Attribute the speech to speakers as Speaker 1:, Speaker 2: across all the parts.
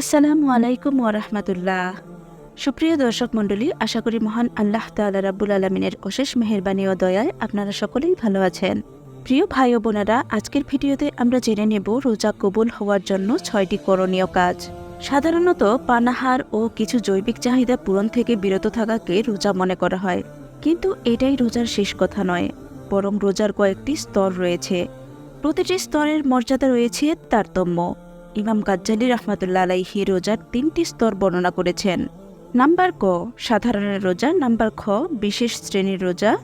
Speaker 1: আসসালামু আলাইকুম ওরহমতুল্লাহ সুপ্রিয় দর্শক মণ্ডলী, আশা করি মহান আল্লাহ তাআলা রাব্বুল আলমিনের অশেষ মেহেরবানি ও দয়ায় আপনারা সকলেই ভালো আছেন। প্রিয় ভাই ও বোনেরা, আজকের ভিডিওতে আমরা জেনে নেব রোজা কবুল হওয়ার জন্য ছয়টি করণীয় কাজ। সাধারণত পানাহার ও কিছু জৈবিক চাহিদা পূরণ থেকে বিরত থাকাকে রোজা মনে করা হয়। কিন্তু এটাই রোজার শেষ কথা নয়, বরং রোজার কয়েকটি স্তর রয়েছে। প্রতিটি স্তরের মর্যাদা রয়েছে তারতম্য। ইমাম গাজ্জালি রহমাতুল্লা আলাইহি রোজার তিনটি স্তর বর্ণনা করেছেন। নাম্বার ক সাধারণের রোজা। নাম্বার খ, বিশেষ শ্রেণির রোজা।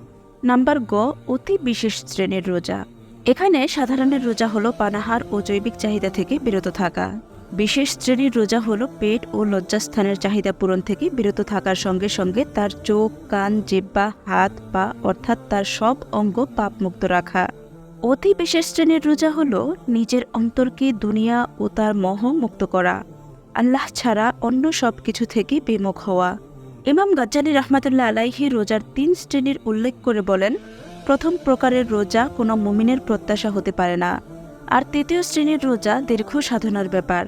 Speaker 1: নাম্বার গ, অতি বিশেষ শ্রেণির রোজা। এখানে সাধারণের রোজা হলো পানাহার ও জৈবিক চাহিদা থেকে বিরত থাকা। বিশেষ শ্রেণির রোজা হলো পেট ও লজ্জাস্থানের চাহিদা পূরণ থেকে বিরত থাকার সঙ্গে সঙ্গে তার চোখ, কান জিব্বা হাত, পা অর্থাৎ তার সব অঙ্গ পাপমুক্ত রাখা। অতি বিশেষ শ্রেণির রোজা হল নিজের অন্তরকে দুনিয়া ও তার মহ মুক্ত করা। আল্লাহ ছাড়া অন্য সব কিছু থেকে বিমুখ হওয়া। ইমাম গাজ্জালি রহমাতুল্লাহ আলাইহি রোজার তিন শ্রেণির উল্লেখ করে বলেন, প্রথম প্রকারের রোজা কোনো মুমিনের প্রত্যাশা হতে পারে না। আর তৃতীয় শ্রেণির রোজা দীর্ঘ সাধনার ব্যাপার।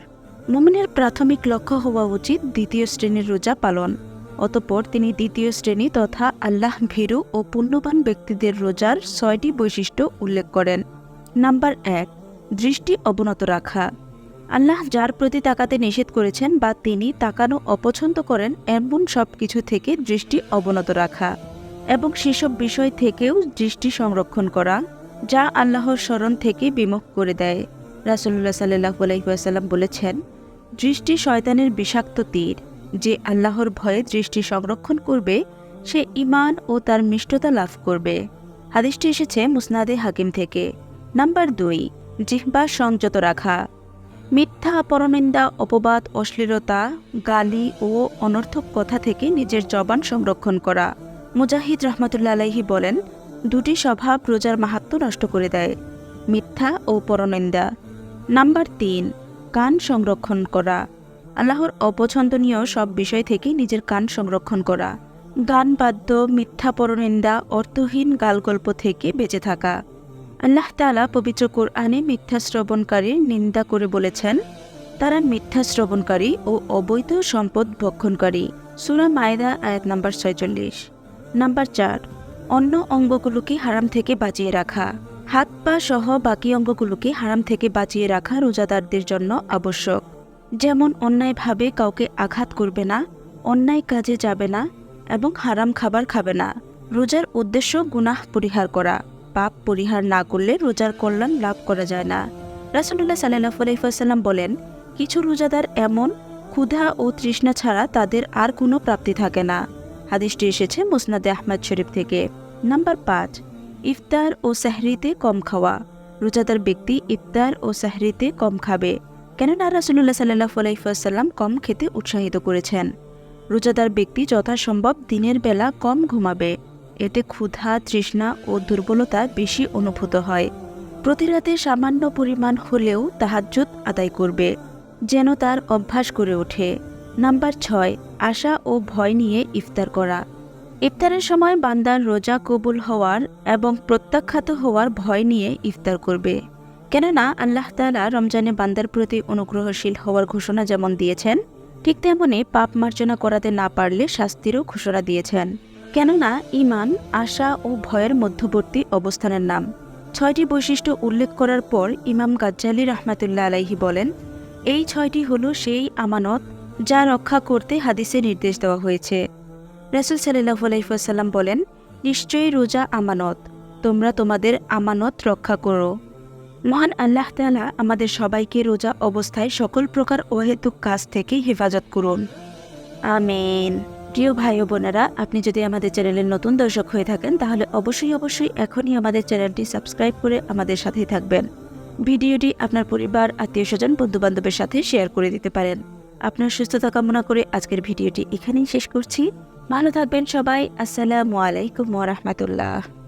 Speaker 1: মুমিনের প্রাথমিক লক্ষ্য হওয়া উচিত দ্বিতীয় শ্রেণির রোজা পালন। অতপর তিনি দ্বিতীয় শ্রেণি তথা আল্লাহ ভীরু ও পুণ্যবান ব্যক্তিদের রোজার ছয়টি বৈশিষ্ট্য উল্লেখ করেন। নাম্বার এক, দৃষ্টি অবনত রাখা। আল্লাহ যার প্রতি তাকাতে নিষেধ করেছেন বা তিনি তাকানো অপছন্দ করেন, এমন সব কিছু থেকে দৃষ্টি অবনত রাখা এবং সেসব বিষয় থেকেও দৃষ্টি সংরক্ষণ করা, যা আল্লাহর স্মরণ থেকে বিমুখ করে দেয়। রাসুল্লাহ সাল্লাহ আলাইসাল্লাম বলেছেন, দৃষ্টি শয়তানের বিষাক্ত তীর। যে আল্লাহর ভয়ে দৃষ্টি সংরক্ষণ করবে, সে ইমান ও তার মিষ্টতা লাভ করবে। হাদিসটি এসেছে মুসনাদে হাকিম থেকে। নাম্বার দুই, জিহ্বা সংযত রাখা। মিথ্যা পরনিন্দা অপবাদ, অশ্লীলতা, গালি ও অনর্থক কথা থেকে নিজের জবান সংরক্ষণ করা। মুজাহিদ রহমতুল্লা আলাইহি বলেন, দুটি স্বভাব রোজার মাহাত্ম নষ্ট করে দেয়, মিথ্যা ও পরনিন্দা। নাম্বার তিন, কান সংরক্ষণ করা। আল্লাহর অপছন্দনীয় সব বিষয় থেকে নিজের কান সংরক্ষণ করা গান বাদ্য, মিথ্যা পরনিন্দা, অর্থহীন গালগল্প থেকে বেঁচে থাকা। আল্লাহ তালা পবিত্র কোরআনে মিথ্যা শ্রবণকারীর নিন্দা করে বলেছেন, তারা মিথ্যা শ্রবণকারী ও অবৈধ সম্পদ ভক্ষণকারী। সুরা মায়দা, আয়াত নাম্বার ছয়চল্লিশ। নাম্বার চার, অন্য অঙ্গগুলোকে হারাম থেকে বাঁচিয়ে রাখা। হাত, পা সহ বাকি অঙ্গগুলোকে হারাম থেকে বাঁচিয়ে রাখা রোজাদারদের জন্য আবশ্যক। যেমন অন্যায়ভাবে কাউকে আঘাত করবে না, অন্যায় কাজে যাবে না এবং হারাম খাবার খাবে না। রোজার উদ্দেশ্য গুনাহ পরিহার করা। পাপ পরিহার না করলে রোজার কল্যাণ লাভ করা যায় না। রাসুল্লাহ সাল্লাহ আলাইসাল্লাম বলেন, কিছু রোজাদার এমন ক্ষুধা ও তৃষ্ণা ছাড়া তাদের আর কোনো প্রাপ্তি থাকে না। হাদিসটি এসেছে মুসনাদে আহমদ শরীফ থেকে। নাম্বার পাঁচ, ইফতার ও সাহরিতে কম খাওয়া। রোজাদার ব্যক্তি ইফতার ও সাহরিতে কম খাবে। কেননা রাসুল্লাহ সাল্লাহ আলাইসাল্লাম কম খেতে উৎসাহিত করেছেন। রোজাদার ব্যক্তি যথাসম্ভব দিনের বেলা কম ঘুমাবে। এতে ক্ষুধা, তৃষ্ণা ও দুর্বলতা বেশি অনুভূত হয়। প্রতি রাতে সামান্য পরিমাণ হলেও তাহাজ্জুদ আদায় করবে, যেন তার অভ্যাস করে ওঠে। নাম্বার ছয়, আশা ও ভয় নিয়ে ইফতার করা। ইফতারের সময় বান্দার রোজা কবুল হওয়ার এবং প্রত্যাখ্যাত হওয়ার ভয় নিয়ে ইফতার করবে। কেননা আল্লাহ তালা রমজানে বান্দার প্রতি অনুগ্রহশীল হওয়ার ঘোষণা যেমন দিয়েছেন, ঠিক তেমনই পাপ মার্জনা করাতে না পারলে শাস্তিরও ঘোষণা দিয়েছেন। কেননা ইমান আশা ও ভয়ের মধ্যবর্তী অবস্থানের নাম। ছয়টি বৈশিষ্ট্য উল্লেখ করার পর ইমাম গাজ্জালি রহমাতুল্লাহ আলাইহি বলেন, এই ছয়টি হলো সেই আমানত যা রক্ষা করতে হাদিসে নির্দেশ দেওয়া হয়েছে। রাসুল সাল্লাহ আলাইসাল্লাম বলেন, নিশ্চয়ই রোজা আমানত। তোমরা তোমাদের আমানত রক্ষা করো। মহান আল্লাহ তালা আমাদের সবাইকে রোজা অবস্থায় সকল প্রকার অহেতুক কাজ থেকে হেফাজত করুন। আমেন। প্রিয় ভাই ও বোনেরা, আপনি যদি আমাদের চ্যানেলের নতুন দর্শক হয়ে থাকেন, তাহলে অবশ্যই অবশ্যই এখনই আমাদের চ্যানেলটি সাবস্ক্রাইব করে আমাদের সাথেই থাকবেন। ভিডিওটি আপনার পরিবার আত্মীয় স্বজন বন্ধুবান্ধবের সাথে শেয়ার করে দিতে পারেন। আপনার সুস্থতা কামনা করে আজকের ভিডিওটি এখানেই শেষ করছি। ভালো থাকবেন সবাই। আসসালামু আলাইকুম ওরহমতুল্লাহ